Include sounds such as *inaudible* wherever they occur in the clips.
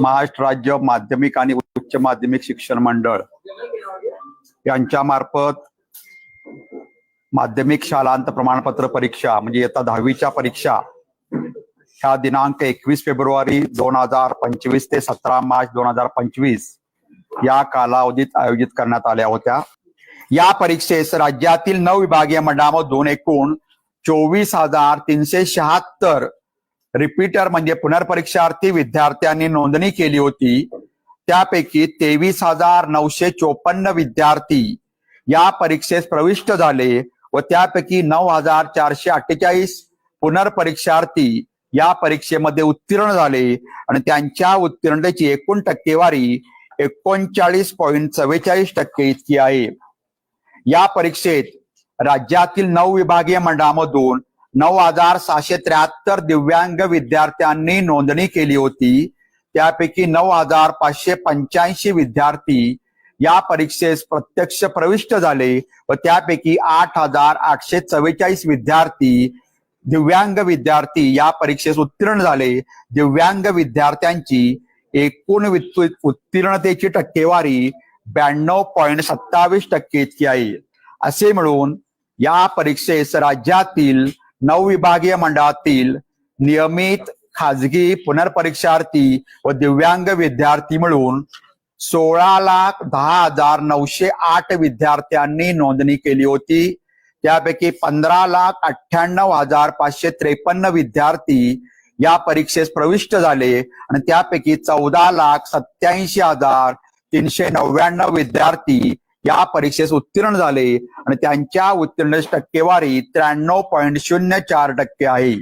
महाराष्ट्र राज्य माध्यमिक आणि उच्च माध्यमिक शिक्षण मंडळ यांच्या मार्फत माध्यमिक शालांत प्रमाणपत्र परीक्षा म्हणजे येत्या दहावीच्या परीक्षा ह्या दिनांक एकवीस फेब्रुवारी दोन हजार पंचवीस ते सतरा मार्च दोन हजार पंचवीस या कालावधीत आयोजित करण्यात आल्या होत्या. या परीक्षेस राज्यातील नऊ विभागीय मंडळामधून एकूण चोवीस हजार तीनशे शहात्तर रिपीटर म्हणजे पुनर्परीक्षार्थी विद्यार्थ्यांनी नोंदणी केली होती. त्यापैकी तेवीस हजार नऊशे चोपन्न विद्यार्थी या परीक्षेस प्रविष्ट झाले व त्यापैकी नऊ हजार चारशे अठ्ठेचाळीस पुनर्परीक्षार्थी या परीक्षेमध्ये उत्तीर्ण झाले आणि त्यांच्या उत्तीर्णतेची एकूण टक्केवारी एकोणचाळीस पॉईंट चव्वेचाळीस टक्के इतकी आहे. या परीक्षेत राज्यातील नऊ विभागीय मंडळामधून नऊ हजार सहाशे त्र्याहत्तर दिव्यांग विद्यार्थ्यांनी नोंदणी केली होती. त्यापैकी नऊ हजार पाचशे पंच्याऐंशी विद्यार्थी या परीक्षेस प्रत्यक्ष प्रविष्ट झाले व त्यापैकी आठ हजार आठशे चव्वेचाळीस विद्यार्थी दिव्यांग विद्यार्थी या परीक्षेस उत्तीर्ण झाले. दिव्यांग विद्यार्थ्यांची एकूण उत्तीर्णतेची टक्केवारी ब्याण्णव पॉईंट सत्तावीस टक्के इतकी आहे. असे मिळून या परीक्षेस राज्यातील नऊ विभागीय मंडळातील नियमित खाजगी पुनर्परीक्षार्थी व दिव्यांग विद्यार्थी मिळून सोळा लाख दहा हजार नऊशे आठ विद्यार्थ्यांनी नोंदणी केली होती. त्यापैकी पंधरा लाख अठ्ठ्याण्णव हजार पाचशे त्रेपन्न विद्यार्थी या परीक्षेस प्रविष्ट झाले आणि त्यापैकी चौदा लाख सत्याऐंशी हजार तीनशे नव्याण्णव विद्यार्थी या परीक्षेस उत्तीर्ण झाले आणि त्यांच्या उत्तीर्ण टक्केवारी त्र्याण्णव पॉईंट शून्य चार टक्के आहे.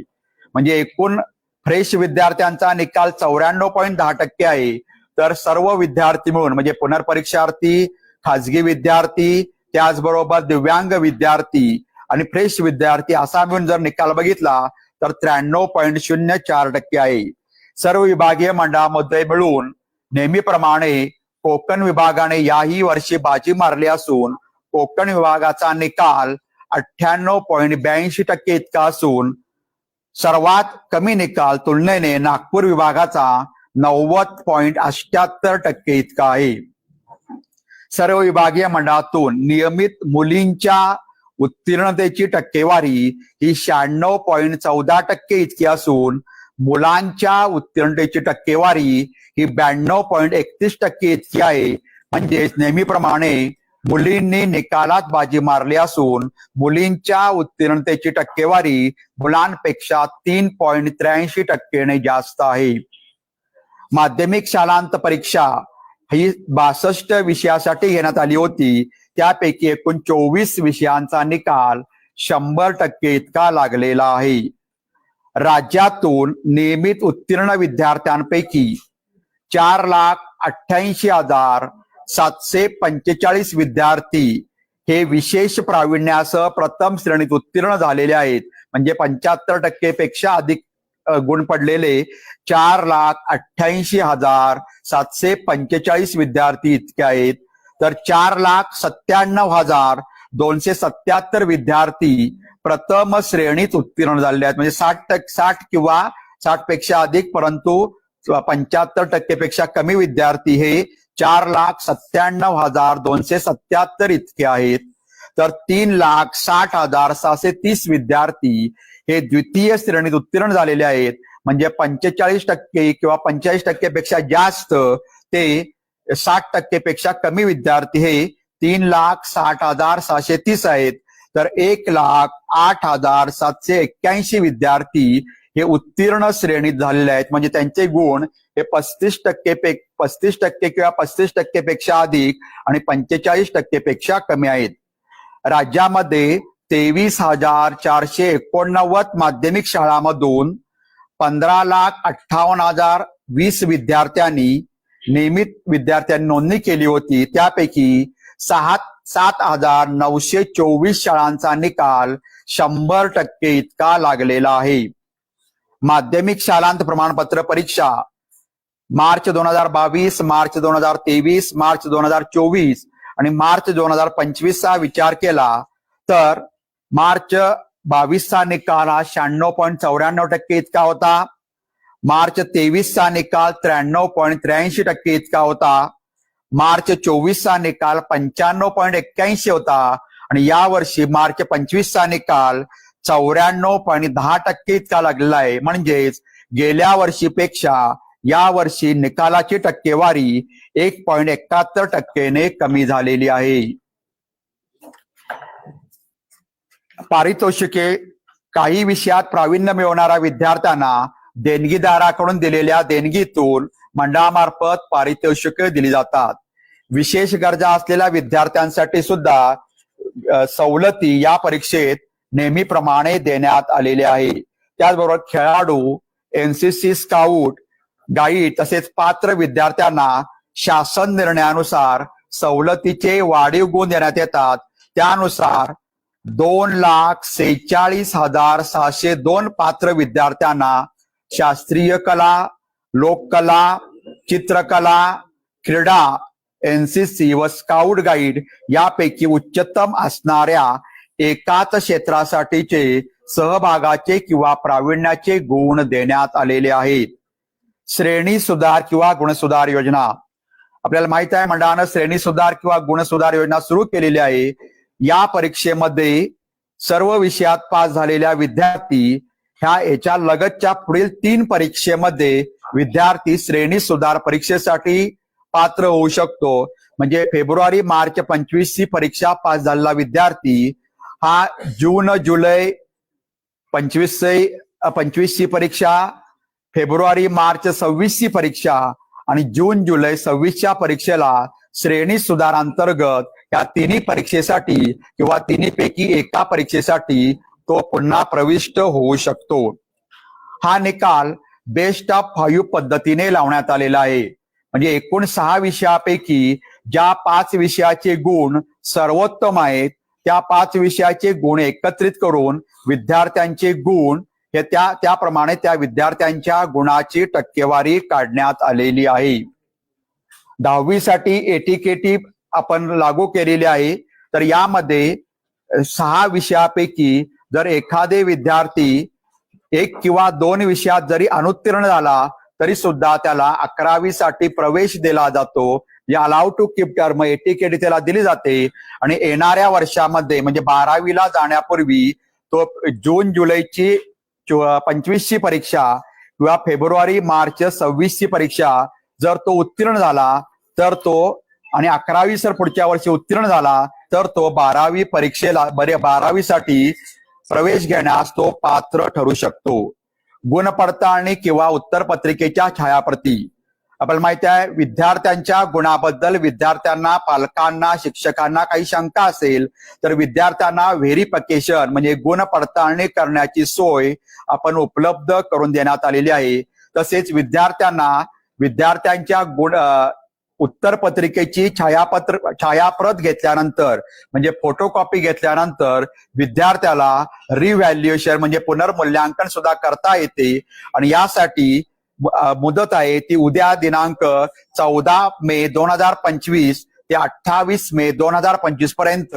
म्हणजे एकूण फ्रेश विद्यार्थ्यांचा निकाल चौऱ्याण्णव पॉईंट दहा टक्के आहे. तर सर्व विद्यार्थी मिळून म्हणजे पुनर्परीक्षार्थी खाजगी विद्यार्थी त्याचबरोबर दिव्यांग विद्यार्थी आणि फ्रेश विद्यार्थी असा मिळून जर निकाल बघितला तर त्र्याण्णव पॉईंट शून्य चार टक्के आहे. सर्व विभागीय मंडळामध्ये मिळून नेहमीप्रमाणे कोकण विभागाने याही वर्षी बाजी मारली असून कोकण विभागाचा निकाल अठ्ठ्याण्णव पॉईंट ब्याऐंशी टक्के इतका असून सर्वात कमी निकाल तुलनेने नागपूर विभागाचा नव्वद पॉईंट अष्ट्याहत्तर टक्के इतका आहे. सर्व विभागीय मंडळातून नियमित मुलींच्या उत्तीर्णतेची टक्केवारी ही शहाण्णव पॉईंट चौदा टक्के इतकी असून मुलांच्या उत्तीर्णतेची टक्केवारी ही ब्याण्णव पॉईंट एकतीस टक्के इतकी आहे. म्हणजेच नेहमीप्रमाणे मुलींनी निकालात बाजी मारली असून मुलींच्या उत्तीर्णतेची टक्केवारी मुलांपेक्षा तीन पॉईंट त्र्याऐंशी टक्केने जास्त आहे. माध्यमिक शालांत परीक्षा ही बासष्ट विषयासाठी घेण्यात आली होती. त्यापैकी एकूण चोवीस विषयांचा निकाल शंभर टक्के इतका लागलेला आहे. राज्यातून नियमित उत्तीर्ण विद्यार्थ्यांपैकी चार लाख अठ्ठ्याऐंशी हजार सातशे पंचेचाळीस विद्यार्थी हे विशेष प्रावीण्यासह प्रथम श्रेणीत उत्तीर्ण झालेले आहेत. म्हणजे पंच्याहत्तर टक्के पेक्षा अधिक गुण पडलेले चार लाख अठ्ठ्याऐंशी हजार सातशे पंचेचाळीस विद्यार्थी इतके आहेत. तर चार लाख सत्त्याण्णव हजार दोनशे सत्याहत्तर विद्यार्थी प्रथम श्रेणीत उत्तीर्ण झालेले आहेत. म्हणजे साठ टक्के साठ किंवा साठपेक्षा अधिक परंतु पंच्याहत्तर टक्केपेक्षा कमी विद्यार्थी हे चार लाख सत्त्याण्णव हजार दोनशे सत्याहत्तर इतके आहेत. तर तीन लाख साठ हजार सहाशे तीस विद्यार्थी हे द्वितीय श्रेणीत उत्तीर्ण झालेले आहेत. म्हणजे पंचेचाळीस टक्के किंवा पंचेचाळीस टक्केपेक्षा जास्त ते साठ टक्केपेक्षा कमी विद्यार्थी हे तीन लाख साठ हजार सहाशे तीस आहेत. तर एक लाख आठ हजार सातशे एक्क्याऐंशी विद्यार्थी हे उत्तीर्ण श्रेणीत झालेले आहेत. म्हणजे त्यांचे गुण हे पस्तीस टक्के पे पस्तीस टक्के किंवा पस्तीस टक्केपेक्षा अधिक आणि पंचेचाळीस टक्केपेक्षा कमी आहेत. राज्यामध्ये तेवीस हजार चारशे एकोणनव्वद माध्यमिक शाळांमधून पंधरा लाख अठ्ठावन्न हजार वीस विद्यार्थ्यांनी नियमित विद्यार्थ्यांनी नोंदणी केली होती. त्यापैकी सहा सात हजार नऊशे चोवीस शाळांचा निकाल शंभर टक्के इतका लागलेला आहे. माध्यमिक शालांत प्रमाणपत्र परीक्षा. मार्च दोन हजार बावीस मार्च दोन हजार तेवीस मार्च दोन हजार चोवीस आणि मार्च दोन हजार पंचवीसचा विचार केला तर मार्च बावीसचा निकाल हा शहाण्णव पॉईंट चौऱ्याण्णव टक्के इतका होता. मार्च तेवीसचा निकाल त्र्याण्णव पॉईंट त्र्याऐंशी टक्के इतका होता. मार्च चोवीसचा निकाल पंच्याण्णव पॉईंट एक्क्याऐंशी होता. आणि यावर्षी मार्च पंचवीसचा निकाल चौऱ्याण्णव पॉईंट दहा टक्के इतका लागलेला आहे. म्हणजेच गेल्या वर्षीपेक्षा या वर्षी निकालाची टक्केवारी एक पॉईंट एकाहत्तर टक्केने कमी झालेली आहे. पारितोषिके काही विषयात प्रावीण्य मिळवणाऱ्या विद्यार्थ्यांना देणगीदाराकडून दिलेल्या देणगीतून मंडळामार्फत पारितोषिके दिली जातात. विशेष गरजा असलेल्या विद्यार्थ्यांसाठी सुद्धा सवलती या परीक्षेत नेहमीप्रमाणे देण्यात आलेले आहे. त्याचबरोबर खेळाडू एनसीसी स्काउट गाईड तसेच पात्र विद्यार्थ्यांना शासन निर्णयानुसार सवलतीचे वाढीव गुण देण्यात येतात. त्यानुसार दोन लाख सेहेचाळीस हजार सहाशे दोन पात्र विद्यार्थ्यांना शास्त्रीय कला लोककला चित्रकला क्रीडा एनसीसी व स्काउट गाईड यापैकी उच्चतम असणाऱ्या एकाच क्षेत्रासाठीचे सहभागाचे किंवा प्रावीण्याचे गुण देण्यात आलेले आहेत. श्रेणी सुधार किंवा गुणसुधार योजना. आपल्याला माहीत आहे मंडळानं श्रेणी सुधार किंवा गुणसुधार योजना सुरू केलेली आहे. या परीक्षेमध्ये सर्व विषयात पास झालेल्या विद्यार्थी ह्या याच्या लगतच्या पुढील तीन परीक्षेमध्ये विद्यार्थी श्रेणी सुधार परीक्षेसाठी पात्र होऊ शकतो. म्हणजे फेब्रुवारी मार्च पंचवीस ची परीक्षा पास झालेला विद्यार्थी हा जून जुलै पंचवीस पंचवीस ची परीक्षा फेब्रुवारी मार्च सव्वीस ची परीक्षा आणि जून जुलै सव्वीसच्या परीक्षेला श्रेणी सुधारांतर्गत या तिन्ही परीक्षेसाठी किंवा तिन्ही पैकी एका परीक्षेसाठी तो पुन्हा प्रविष्ट होऊ शकतो. हा निकाल बेस्ट ऑफ फाईव्ह पद्धतीने लावण्यात आलेला आहे. म्हणजे एकूण सहा विषयापैकी ज्या पाच विषयाचे गुण सर्वोत्तम आहेत त्या पाच विषयाचे गुण एकत्रित करून विद्यार्थ्यांचे गुण हे त्या त्याप्रमाणे त्या विद्यार्थ्यांच्या गुणाची टक्केवारी काढण्यात आलेली आहे. दहावीसाठी एटीकेटी आपण लागू केलेली आहे. तर यामध्ये सहा विषयापैकी जर एखादे विद्यार्थी एक किंवा दोन विषयात जरी अनुत्तीर्ण झाला तरी सुद्धा त्याला अकरावीसाठी प्रवेश दिला जातो. या allowed to keep term ATKT त्याला दिली जाते. आणि येणाऱ्या वर्षामध्ये म्हणजे बारावीला जाण्यापूर्वी तो जून जुलैची पंचवीसची परीक्षा किंवा फेब्रुवारी मार्च सव्वीसची परीक्षा जर तो उत्तीर्ण झाला तर तो आणि अकरावी सर पुढच्या वर्षी उत्तीर्ण झाला तर तो बारावी परीक्षेला बरे बारावीसाठी प्रवेश घेण्यास तो पात्र ठरू शकतो. गुण पडताळणी किंवा उत्तर पत्रिकेच्या छायाप्रती. आपल्याला माहिती आहे विद्यार्थ्यांच्या गुणाबद्दल विद्यार्थ्यांना पालकांना शिक्षकांना काही शंका असेल तर विद्यार्थ्यांना व्हेरिफिकेशन म्हणजे गुण पडताळणी करण्याची सोय आपण उपलब्ध करून देण्यात आलेली आहे. तसेच विद्यार्थ्यांना विद्यार्थ्यांच्या गुण उत्तरपत्रिकेची उत्तर पत्रिकेची छायापत्र छायाप्रत घेतल्यानंतर म्हणजे फोटोकॉपी घेतल्यानंतर विद्यार्थ्याला रिव्हॅल्युएशन म्हणजे पुनर्मूल्यांकन सुद्धा करता येते. आणि यासाठी मुदत आहे ती उद्या दिनांक चौदा मे दोन हजार पंचवीस ते अठ्ठावीस मे दोन हजार पंचवीसपर्यंत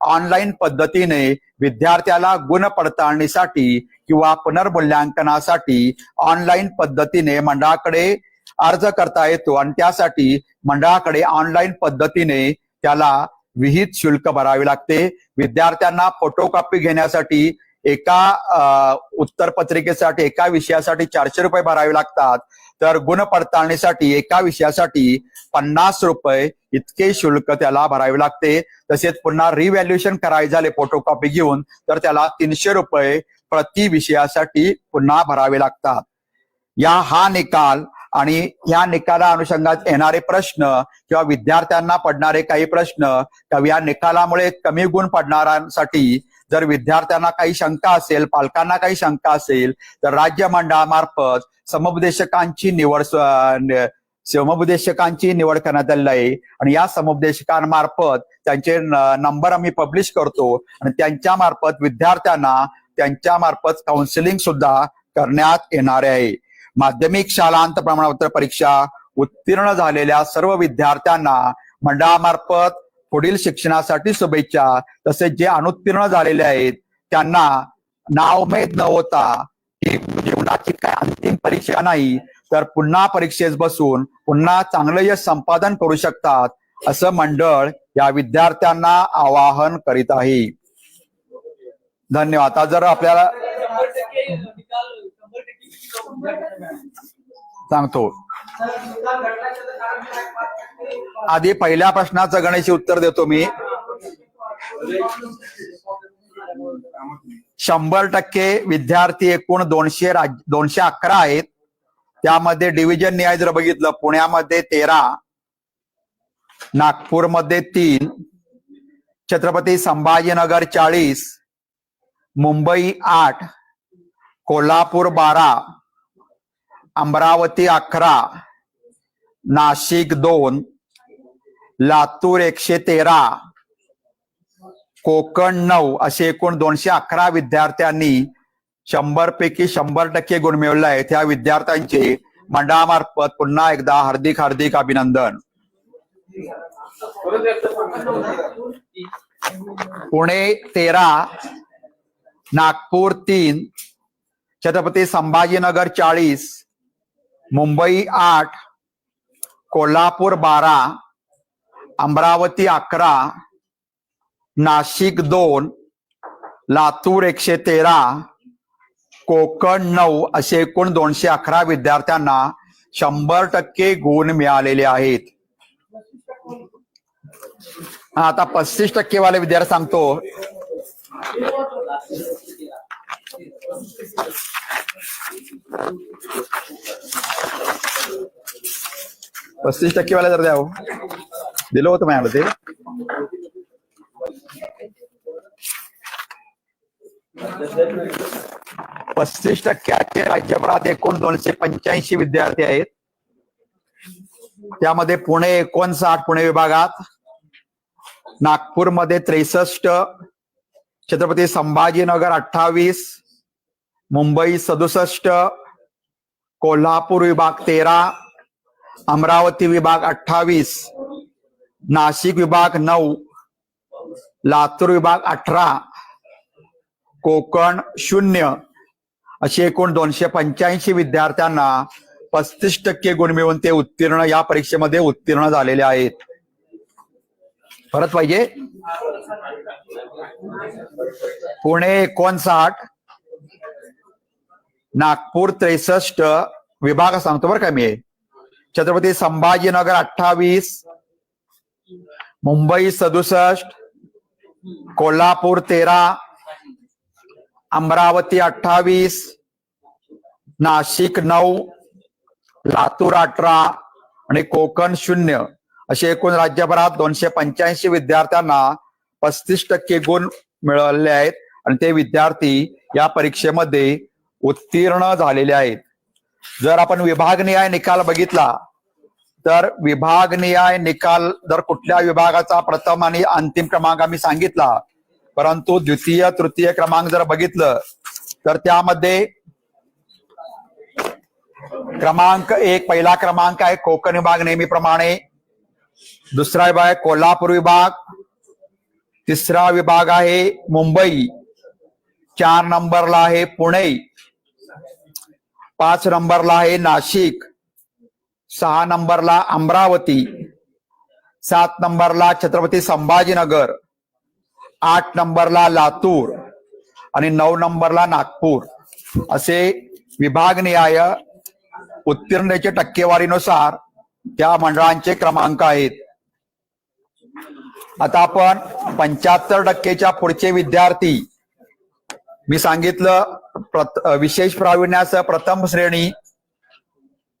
ऑनलाईन पद्धतीने विद्यार्थ्याला गुण पडताळणीसाठी किंवा पुनर्मूल्यांकनासाठी ऑनलाईन पद्धतीने मंडळाकडे अर्ज करता येतो. आणि त्यासाठी मंडळाकडे ऑनलाईन पद्धतीने त्याला विहित शुल्क भरावे लागते. विद्यार्थ्यांना फोटोकॉपी घेण्यासाठी एका उत्तरपत्रिकेसाठी उत्तर पत्रिकेसाठी एका विषयासाठी चारशे रुपये भरावे लागतात. तर गुण पडताळणीसाठी एका विषयासाठी पन्नास रुपये इतके शुल्क त्याला भरावे लागते. तसेच पुन्हा रिव्हॅल्युएशन करायचे झाले फोटोकॉपी घेऊन तर त्याला तीनशे रुपये प्रति विषयासाठी पुन्हा भरावे लागतात. या हा निकाल आणि या निकाला अनुषंगात येणारे प्रश्न किंवा विद्यार्थ्यांना पडणारे काही प्रश्न किंवा या निकालामुळे कमी गुण पडणाऱ्यांसाठी जर विद्यार्थ्यांना काही शंका असेल पालकांना काही शंका असेल तर राज्य मंडळामार्फत समुपदेशकांची निवड समुपदेशकांची निवड करण्यात आलेली आहे. आणि या समुपदेशकांमार्फत त्यांचे नंबर आम्ही पब्लिश करतो आणि त्यांच्या मार्फत विद्यार्थ्यांना त्यांच्या मार्फत काउन्सिलिंग सुद्धा करण्यात येणार आहे. माध्यमिक शालांत प्रमाणपत्र परीक्षा उत्तीर्ण झालेल्या सर्व विद्यार्थ्यांना मंडळामार्फत पुढील शिक्षणासाठी शुभेच्छा. तसेच जे अनुत्तीर्ण झालेले आहेत त्यांना नाव न होता की जीवनाची काय अंतिम परीक्षा नाही तर पुन्हा परीक्षेस बसून पुन्हा चांगलं यश संपादन करू शकतात असं मंडळ या विद्यार्थ्यांना आवाहन करीत आहे. धन्यवाद. आता जर आपल्याला सांगतो. आधी पहिल्या प्रश्नाचं गणेश उत्तर देतो मी. शंभर टक्के विद्यार्थी एकूण दोनशे राज दोनशे अकरा आहेत. त्यामध्ये डिव्हिजन न्याय जर बघितलं पुण्यामध्ये तेरा नागपूरमध्ये तीन छत्रपती संभाजीनगर चाळीस मुंबई आठ कोल्हापूर बारा अमरावती अकरा नाशिक दोन लातूर एकशे तेरा कोकण नऊ असे एकूण दोनशे अकरा विद्यार्थ्यांनी शंभर पैकी शंभर टक्के गुण मिळवले आहेत. त्या विद्यार्थ्यांचे मंडळामार्फत पुन्हा एकदा हार्दिक हार्दिक अभिनंदन. पुणे तेरा नागपूर तीन छत्रपती संभाजीनगर चाळीस मुंबई आठ कोल्हापूर बारा अमरावती अकरा नाशिक दोन लातूर एकशे तेरा कोकण नऊ असे एकूण दोनशे अकरा विद्यार्थ्यांना शंभर टक्के गुण मिळालेले आहेत. आता पस्तीस टक्केवाले विद्यार्थी सांगतो. पस्तीस टक्केवाले जर द्या हो. दिलं होतं माझ्याकडे ते पस्तीस टक्क्याचे राज्यभरात एकूण दोनशे पंच्याऐंशी विद्यार्थी आहेत. त्यामध्ये पुणे एकोणसाठ पुणे विभागात. नागपूरमध्ये त्रेसष्ट. छत्रपती संभाजीनगर अठ्ठावीस. मुंबई सदुसष्ट कोल्हापूर विभाग तेरा अमरावती विभाग अठ्ठावीस नाशिक विभाग नऊ लातूर विभाग अठरा कोकण शून्य असे एकूण दोनशे पंच्याऐंशी विद्यार्थ्यांना पस्तीस टक्के गुण मिळवून ते उत्तीर्ण या परीक्षेमध्ये उत्तीर्ण झालेले आहेत. परत पाहिजे? पुणे एकोणसाठ नागपूर त्रेसष्ट विभाग सांगतो बरं का मी. छत्रपती संभाजीनगर अठ्ठावीस मुंबई सदुसष्ट कोल्हापूर तेरा अमरावती अठ्ठावीस नाशिक नऊ लातूर अठरा आणि कोकण शून्य असे एकूण राज्यभरात दोनशे पंच्याऐंशी विद्यार्थ्यांना पस्तीस टक्के गुण मिळाले आहेत. आणि ते विद्यार्थी या परीक्षेमध्ये उत्तीर्ण झालेले आहेत. जर आपण विभागनिहाय निकाल बघितला तर विभागनिहाय निकाल जर कुठल्या विभागाचा प्रथम आणि अंतिम क्रमांक आम्ही सांगितला परंतु द्वितीय तृतीय क्रमांक जर बघितलं तर त्यामध्ये क्रमांक एक पहिला क्रमांक आहे कोकण विभाग नेहमीप्रमाणे दुसरा विभाग आहे कोल्हापूर विभाग तिसरा विभाग आहे मुंबई चार नंबरला आहे पुणे पाच नंबरला आहे नाशिक. सहा नंबरला अमरावती. सात नंबरला छत्रपती संभाजीनगर. आठ नंबरला लातूर. आणि नऊ नंबरला नागपूर. असे विभागनिहाय उत्तीर्णतेच्या टक्केवारीनुसार त्या मंडळांचे क्रमांक आहेत. आता आपण पंच्याहत्तर टक्केच्या पुढचे विद्यार्थी मी सांगितलं प्रत- विशेष प्राविण्याचं प्रथम श्रेणी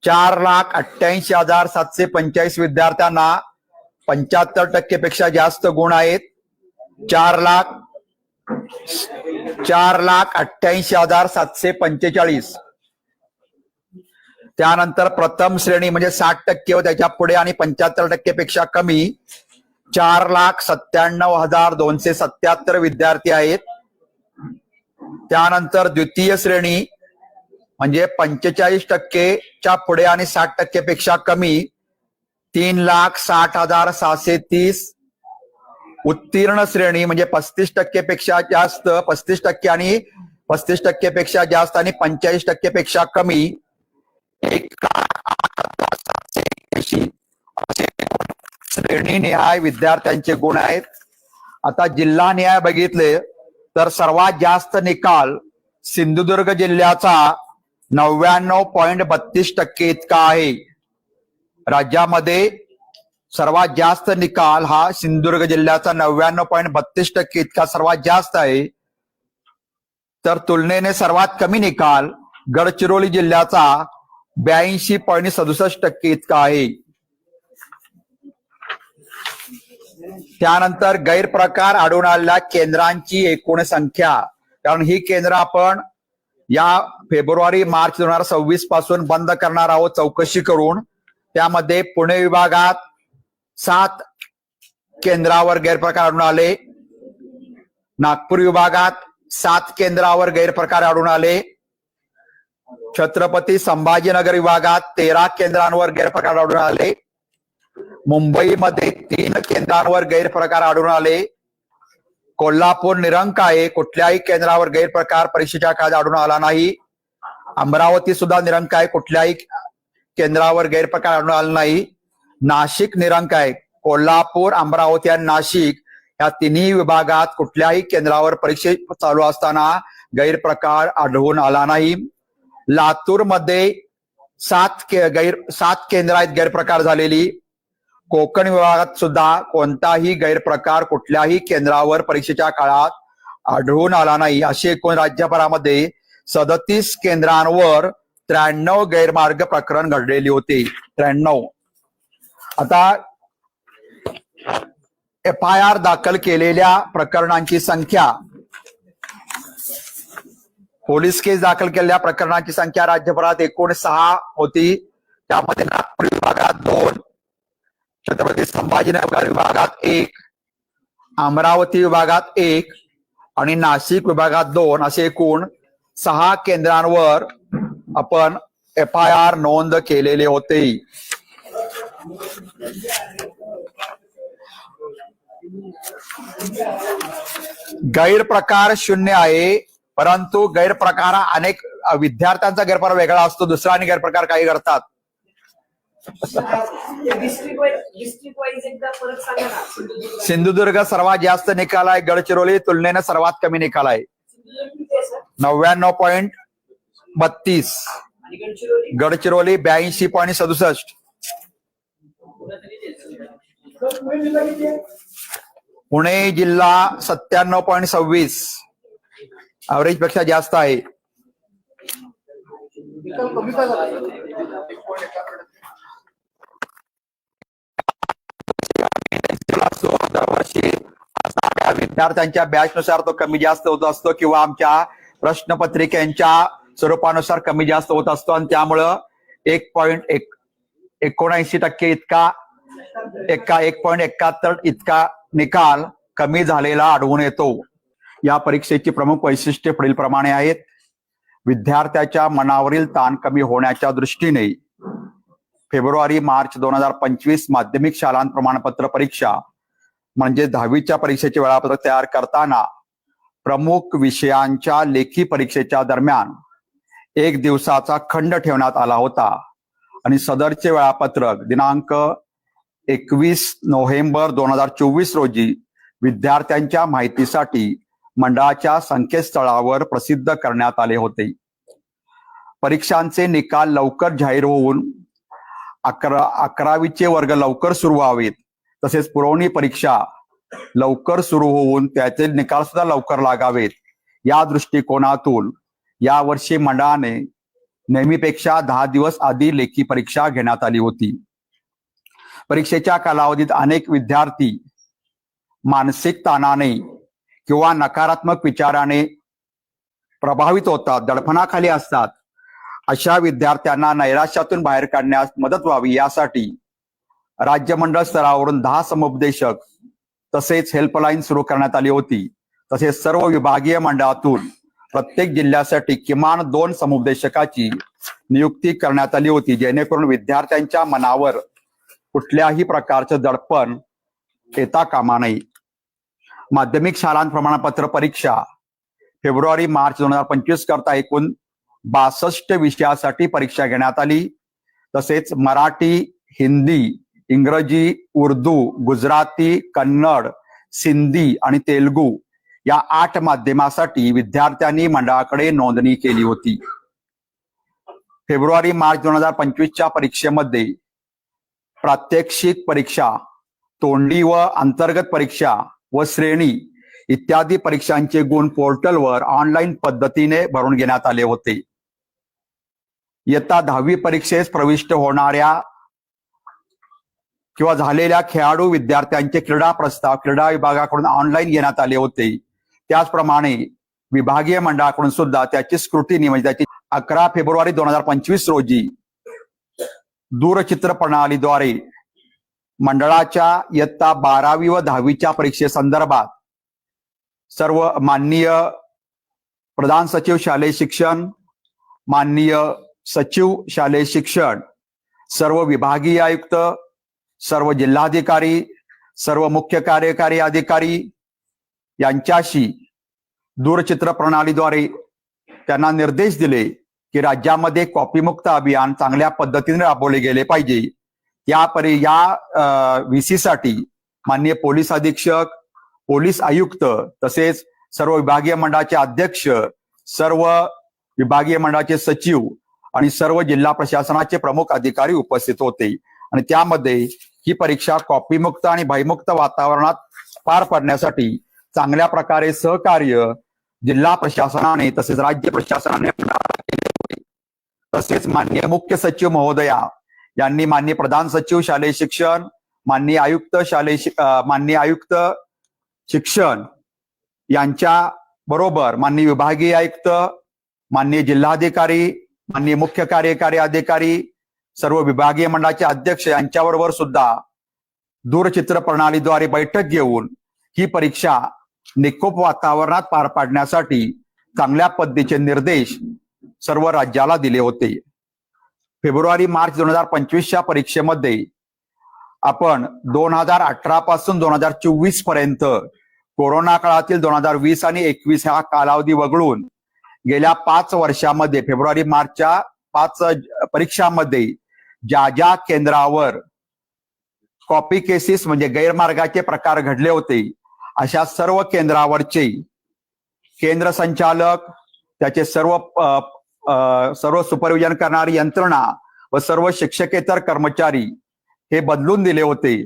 चार लाख अठ्ठ्याऐंशी हजार सातशे पंचाळीस विद्यार्थ्यांना पंच्याहत्तर टक्केपेक्षा जास्त गुण आहेत. चार लाख चार लाख अठ्ठ्याऐंशी हजार सातशे पंचेचाळीस. त्यानंतर प्रथम श्रेणी म्हणजे साठ टक्के व त्याच्या पुढे आणि पंच्याहत्तर टक्केपेक्षा कमी चार लाख सत्त्याण्णव हजार दोनशे सत्याहत्तर विद्यार्थी आहेत. त्यानंतर द्वितीय श्रेणी म्हणजे पंचेचाळीस टक्केच्या पुढे आणि साठ टक्केपेक्षा कमी तीन लाख साठ हजार सहाशे तीस. उत्तीर्ण श्रेणी म्हणजे पस्तीस टक्केपेक्षा जास्त पस्तीस टक्के आणि पस्तीस टक्केपेक्षा जास्त आणि पंचेचाळीस टक्केपेक्षा कमी. एक लाख विद्यार्थ्यांचे गुण आहेत. आता जिल्हा न्याय बघितले. तर सर्वात जास्त निकाल सिंधुदुर्ग जिल्ह्याचा नव्याण्णव पॉईंट बत्तीस टक्के इतका आहे. राज्यामध्ये सर्वात जास्त निकाल हा सिंधुदुर्ग जिल्ह्याचा नव्याण्णव पॉईंट बत्तीस टक्के इतका सर्वात जास्त आहे. तर तुलनेने सर्वात कमी निकाल गडचिरोली जिल्ह्याचा ब्याऐंशी पॉईंट सदुसष्ट टक्के इतका आहे. त्यानंतर गैरप्रकार आढळून आलेल्या केंद्रांची एकूण संख्या. कारण ही केंद्र आपण या फेब्रुवारी मार्च दोन हजार सव्वीसपासून बंद करणार आहोत चौकशी करून. त्यामध्ये पुणे विभागात सात केंद्रावर गैरप्रकार आढळून आले. नागपूर विभागात सात केंद्रावर गैरप्रकार आढळून आले. छत्रपती संभाजीनगर विभागात तेरा केंद्रांवर गैरप्रकार आढळून आले. मुंबईमध्ये तीन केंद्रांवर गैरप्रकार आढळून आले. कोल्हापूर निरंक आहे. कुठल्याही केंद्रावर गैरप्रकार परीक्षेच्या काळात आढळून आला नाही. अमरावती सुद्धा निरंक आहे. कुठल्याही केंद्रावर गैरप्रकार आढळून आला नाही. नाशिक निरंक आहे. कोल्हापूर अमरावती आणि नाशिक या तिन्ही विभागात कुठल्याही केंद्रावर परीक्षे चालू असताना गैरप्रकार आढळून आला नाही. लातूरमध्ये सात के गैर सात केंद्र आहेत गैरप्रकार झालेली. कोकण विभागात सुद्धा कोणताही गैरप्रकार कुठल्याही केंद्रावर परीक्षेच्या काळात आढळून आला नाही. अशी एकूण राज्यभरामध्ये सदतीस केंद्रांवर त्र्याण्णव गैरमार्ग प्रकरण घडलेली होती. त्र्याण्णव. आता एफ आय आर दाखल केलेल्या प्रकरणांची संख्या. पोलीस केस दाखल केलेल्या प्रकरणांची संख्या राज्यभरात एकूण सहा होती. त्यामध्ये नागपूर विभागात दोन छत्रपती संभाजीनगर विभागात एक अमरावती विभागात एक आणि नाशिक विभागात दोन असे एकूण सहा केंद्रांवर आपण एफ आय आर नोंद केलेले होते. गैरप्रकार शून्य आहे परंतु गैरप्रकार हा अनेक विद्यार्थ्यांचा गैरप्रकार वेगळा असतो दुसरा आणि गैरप्रकार काही करतात. *laughs* सिंधुदुर्ग सर्वात जास्त निकाल आहे. गडचिरोली तुलनेने सर्वात कमी निकाल आहे. नव्याण्णव पॉइंट बत्तीस. गडचिरोली? ब्याऐंशी पॉईंट सदुसष्ट. पुणे जिल्हा सत्त्याण्णव पॉईंट सव्वीस. ऍव्हरेजपेक्षा जास्त आहे. कमी का दरवर्षी विद्यार्थ्यांच्या बॅचनुसार तो कमी जास्त होत असतो किंवा आमच्या प्रश्नपत्रिकेच्या स्वरूपानुसार कमी जास्त होत असतो. आणि त्यामुळं एक पॉईंट एक एकोणऐंशी टक्के इतका एका एक पॉईंट एकाहत्तर इतका निकाल कमी झालेला आढळून येतो. या परीक्षेची प्रमुख वैशिष्ट्ये पुढील प्रमाणे आहेत. विद्यार्थ्याच्या मनावरील ताण कमी होण्याच्या दृष्टीने फेब्रुवारी मार्च दोन हजार पंचवीस माध्यमिक शालांत प्रमाणपत्र परीक्षा म्हणजे दहावीच्या परीक्षेचे वेळापत्रक तयार करताना प्रमुख विषयांच्या लेखी परीक्षेच्या दरम्यान एक दिवसाचा खंड ठेवण्यात आला होता. आणि सदरचे वेळापत्रक दिनांक एकवीस नोव्हेंबर दोन हजार चोवीस रोजी विद्यार्थ्यांच्या माहितीसाठी मंडळाच्या संकेतस्थळावर प्रसिद्ध करण्यात आले होते. परीक्षांचे निकाल लवकर जाहीर होऊन अकरा अकरावीचे वर्ग लवकर सुरू व्हावेत. तसेच पुरवणी परीक्षा लवकर सुरू होऊन त्याचे निकाल सुद्धा लवकर लागावेत. या दृष्टिकोनातून यावर्षी मंडळाने नेहमीपेक्षा दहा दिवस आधी लेखी परीक्षा घेण्यात आली होती. परीक्षेच्या कालावधीत अनेक विद्यार्थी मानसिक ताणाने किंवा नकारात्मक विचाराने प्रभावित होतात दडपणाखाली असतात. अशा विद्यार्थ्यांना नैराश्यातून बाहेर काढण्यास मदत व्हावी यासाठी राज्यमंडळ स्तरावरून दहा समुपदेशक तसेच हेल्पलाईन सुरू करण्यात आली होती. तसेच सर्व विभागीय मंडळातून प्रत्येक जिल्ह्यासाठी किमान दोन समुपदेशकाची नियुक्ती करण्यात आली होती. जेणेकरून विद्यार्थ्यांच्या मनावर कुठल्याही प्रकारचं दडपण येता कामा नये. माध्यमिक शाळांत प्रमाणपत्र परीक्षा फेब्रुवारी मार्च दोन हजार पंचवीस करता एकूण बासष्ट विषयासाठी परीक्षा घेण्यात आली. तसेच मराठी हिंदी इंग्रजी उर्दू गुजराती कन्नड सिंधी आणि तेलगू या आठ माध्यमासाठी विद्यार्थ्यांनी मंडळाकडे नोंदणी केली होती. फेब्रुवारी मार्च दोन हजार पंचवीसच्या परीक्षेमध्ये प्रात्यक्षिक परीक्षा तोंडी व अंतर्गत परीक्षा व श्रेणी इत्यादी परीक्षांचे गुण पोर्टलवर ऑनलाईन पद्धतीने भरून घेण्यात आले होते. इयत्ता दहावी परीक्षेस प्रविष्ट होणाऱ्या किंवा झालेल्या खेळाडू विद्यार्थ्यांचे क्रीडा प्रस्ताव क्रीडा विभागाकडून ऑनलाईन घेण्यात आले होते. त्याचप्रमाणे विभागीय मंडळाकडून सुद्धा त्याची स्क्रुटिनी म्हणजे त्याची अकरा फेब्रुवारी दोन हजार पंचवीस रोजी दूरचित्र प्रणालीद्वारे मंडळाच्या इयत्ता बारावी व दहावीच्या परीक्षेसंदर्भात सर्व माननीय प्रधान सचिव शालेय शिक्षण माननीय सचिव शालेय शिक्षण सर्व विभागीय आयुक्त सर्व जिल्हाधिकारी सर्व मुख्य कार्यकारी अधिकारी यांच्याशी दूरचित्र प्रणालीद्वारे त्यांना निर्देश दिले की राज्यामध्ये कॉपीमुक्त अभियान चांगल्या पद्धतीने राबवले गेले पाहिजे. या परी या व्हीसी साठी माननीय पोलीस अधीक्षक पोलीस आयुक्त तसेच सर्व विभागीय मंडळाचे अध्यक्ष सर्व विभागीय मंडळाचे सचिव आणि सर्व जिल्हा प्रशासनाचे प्रमुख अधिकारी उपस्थित होते. आणि त्यामध्ये ही परीक्षा कॉपीमुक्त आणि भयमुक्त वातावरणात पार पडण्यासाठी चांगल्या प्रकारे सहकार्य जिल्हा प्रशासनाने तसेच राज्य प्रशासनाने केले होते तसेच माननीय मुख्य सचिव महोदया यांनी माननीय प्रधान सचिव शालेय शिक्षण माननीय आयुक्त शालेय माननीय आयुक्त शिक्षण यांच्या बरोबर माननीय विभागीय आयुक्त माननीय जिल्हाधिकारी माननीय मुख्य कार्यकारी अधिकारी सर्व विभागीय मंडळाचे अध्यक्ष यांच्याबरोबर सुद्धा दूरचित्र प्रणालीद्वारे बैठक घेऊन ही परीक्षा निकोप वातावरणात पार पाडण्यासाठी चांगल्या पद्धतीचे निर्देश सर्व राज्याला दिले होते. फेब्रुवारी मार्च दोन हजार पंचवीसच्या परीक्षेमध्ये आपण दोन हजार अठरा पासून दोन हजार चोवीसपर्यंत कोरोना काळातील दोन हजार वीस आणि एकवीस हा कालावधी वगळून गेल्या पाच वर्षामध्ये फेब्रुवारी मार्चच्या पाच परीक्षामध्ये ज्या ज्या केंद्रावर कॉपी केसेस म्हणजे गैरमार्गाचे प्रकार घडले होते अशा सर्व केंद्रावरचे केंद्र संचालक त्याचे सर्व सर्व सुपरविजन करणारी यंत्रणा व सर्व शिक्षकेतर कर्मचारी हे बदलून दिले होते.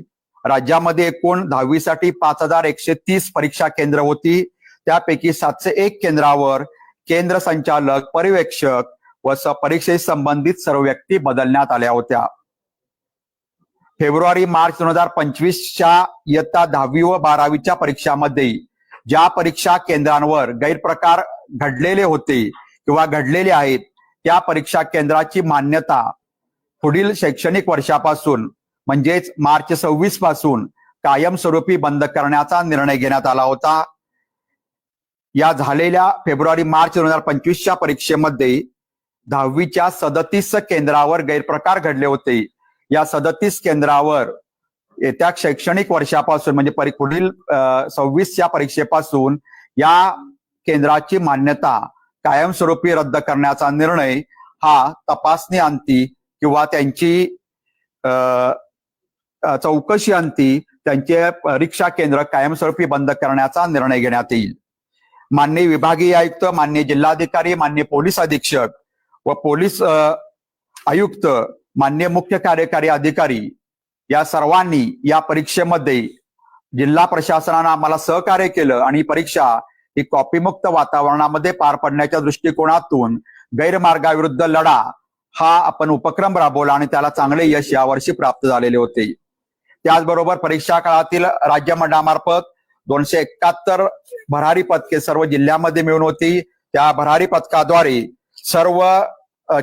राज्यामध्ये एकूण दहावीसाठी पाच हजार एकशे तीस परीक्षा केंद्र होती. त्यापैकी सातशे एक केंद्रावर केंद्र संचालक पर्यवेक्षक व स- परीक्षेशी संबंधित सर्व व्यक्ती बदलण्यात आल्या होत्या. फेब्रुवारी मार्च दोन हजार पंचवीसच्या इयत्ता दहावी व बारावीच्या परीक्षामध्ये ज्या परीक्षा केंद्रांवर गैरप्रकार घडलेले होते किंवा घडलेले आहेत त्या परीक्षा केंद्राची मान्यता पुढील शैक्षणिक वर्षापासून म्हणजेच मार्च सव्वीसपासून कायमस्वरूपी बंद करण्याचा निर्णय घेण्यात आला होता. या झालेल्या फेब्रुवारी मार्च दोन हजार पंचवीसच्या परीक्षेमध्ये दहावीच्या सदतीस केंद्रावर गैरप्रकार घडले होते. या सदतीस केंद्रावर येत्या शैक्षणिक वर्षापासून म्हणजे परी- पुढील सव्वीसच्या परीक्षेपासून या केंद्राची मान्यता कायमस्वरूपी रद्द करण्याचा निर्णय हा तपासणी अंती किंवा त्यांची चौकशी अंती त्यांचे परीक्षा केंद्र कायमस्वरूपी बंद करण्याचा निर्णय घेण्यात येईल. मान्य विभागीय आयुक्त मान्य जिल्हाधिकारी मान्य पोलीस अधीक्षक व पोलीस आयुक्त मान्य मुख्य कार्यकारी अधिकारी या सर्वांनी या परीक्षेमध्ये जिल्हा प्रशासनानं आम्हाला सहकार्य केलं आणि परीक्षा ही कॉपीमुक्त वातावरणामध्ये पार पडण्याच्या दृष्टिकोनातून गैरमार्गाविरुद्ध लढा हा आपण उपक्रम राबवला आणि त्याला चांगले यश यावर्षी प्राप्त झालेले होते. त्याचबरोबर परीक्षा काळातील राज्य मंडळामार्फत दोनशे एकाहत्तर भरारी पदके सर्व जिल्ह्यामध्ये मिळून होती. त्या भरारी पथकाद्वारे सर्व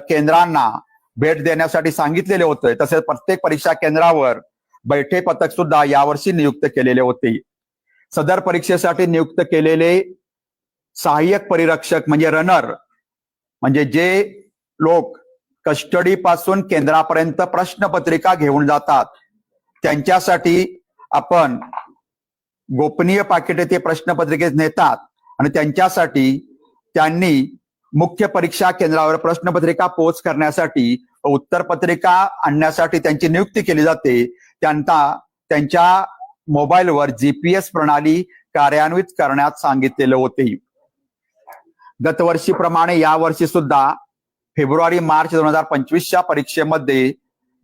केंद्रांना भेट देण्यासाठी सांगितलेले होते. तसेच प्रत्येक परीक्षा केंद्रावर बैठे पथक सुद्धा यावर्षी नियुक्त केलेले होते. सदर परीक्षेसाठी नियुक्त केलेले सहाय्यक परिरक्षक म्हणजे रनर म्हणजे जे लोक कस्टडी पासून केंद्रापर्यंत प्रश्नपत्रिका घेऊन जातात त्यांच्यासाठी आपण गोपनीय पाकिटे ते प्रश्नपत्रिकेत नेतात आणि त्यांच्यासाठी त्यांनी मुख्य परीक्षा केंद्रावर प्रश्नपत्रिका पोच करण्यासाठी उत्तरपत्रिका आणण्यासाठी त्यांची नियुक्ती केली जाते. त्यांना त्यांच्या मोबाईलवर जीपीएस प्रणाली कार्यान्वित करण्यात सांगितलेले होते. गतवर्षीप्रमाणे यावर्षी सुद्धा फेब्रुवारी मार्च दोन हजार पंचवीसच्या परीक्षेमध्ये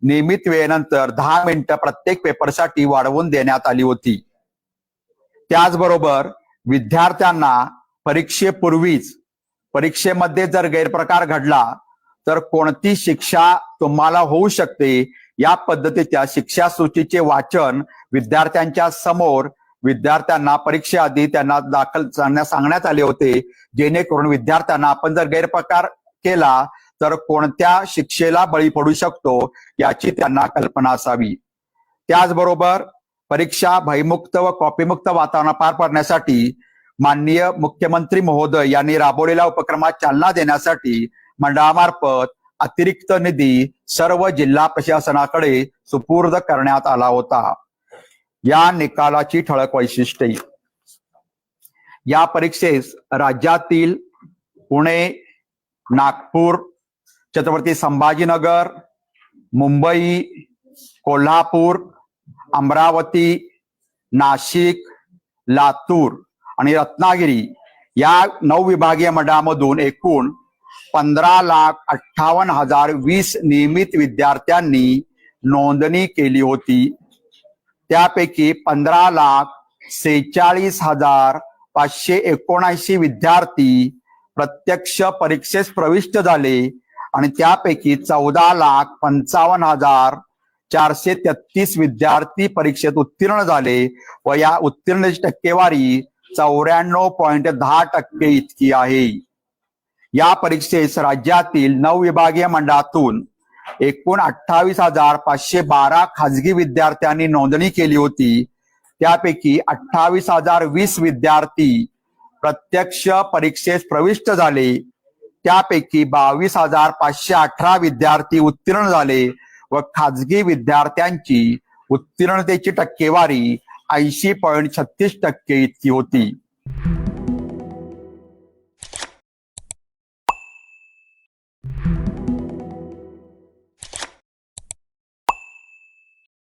नियमित वेळेनंतर दहा मिनिटं प्रत्येक पेपरसाठी वाढवून देण्यात आली होती. त्याचबरोबर विद्यार्थ्यांना परीक्षेपूर्वीच परीक्षेमध्ये जर गैरप्रकार घडला तर कोणती शिक्षा तुम्हाला होऊ शकते? या पद्धतीच्या शिक्षा सूचीचे वाचन विद्यार्थ्यांच्या समोर विद्यार्थ्यांना परीक्षेआधी त्यांना दाखल सांगण्यात आले होते. जेणेकरून विद्यार्थ्यांना आपण जर गैरप्रकार केला तर कोणत्या शिक्षेला बळी पडू शकतो याची त्यांना कल्पना असावी. त्याचबरोबर परीक्षा भयमुक्त व कॉपीमुक्त वातावरण पार पाडण्यासाठी माननीय मुख्यमंत्री महोदय यांनी राबवलेल्या उपक्रमात चालना देण्यासाठी मंडळामार्फत अतिरिक्त निधी सर्व जिल्हा प्रशासनाकडे सुपूर्द करण्यात आला होता. या निकालाची ठळक वैशिष्ट्ये. या परीक्षेस राज्यातील पुणे नागपूर छत्रपती संभाजीनगर मुंबई कोल्हापूर अमरावती नाशिक लातूर आणि रत्नागिरी या नऊ विभागीय मंडळामधून एकूण पंधरा लाख अठ्ठावन्न हजार वीस नियमित विद्यार्थ्यांनी नोंदणी केली होती. त्यापैकी पंधरा लाख सेहेचाळीस हजार पाचशे एकोणऐंशी विद्यार्थी प्रत्यक्ष परीक्षेस प्रविष्ट झाले आणि त्यापैकी चौदा लाख पंचावन्न हजार चारशे तेहतीस विद्यार्थी परीक्षेत उत्तीर्ण झाले व या उत्तीर्णची टक्केवारी चौऱ्याण्णव पॉईंट दहा टक्के इतकी आहे. या परीक्षेस राज्यातील नऊ विभागीय मंडळातून एकूण अठ्ठावीस हजार पाचशे बारा खाजगी विद्यार्थ्यांनी नोंदणी केली होती. त्यापैकी अठ्ठावीस हजार वीस विद्यार्थी प्रत्यक्ष परीक्षेस प्रविष्ट झाले. त्यापैकी बावीस हजार पाचशे अठरा विद्यार्थी उत्तीर्ण झाले व खाजगी विद्यार्थ्यांची उत्तीर्णतेची टक्केवारी ऐंशी पॉईंट छत्तीस टक्के इतकी होती.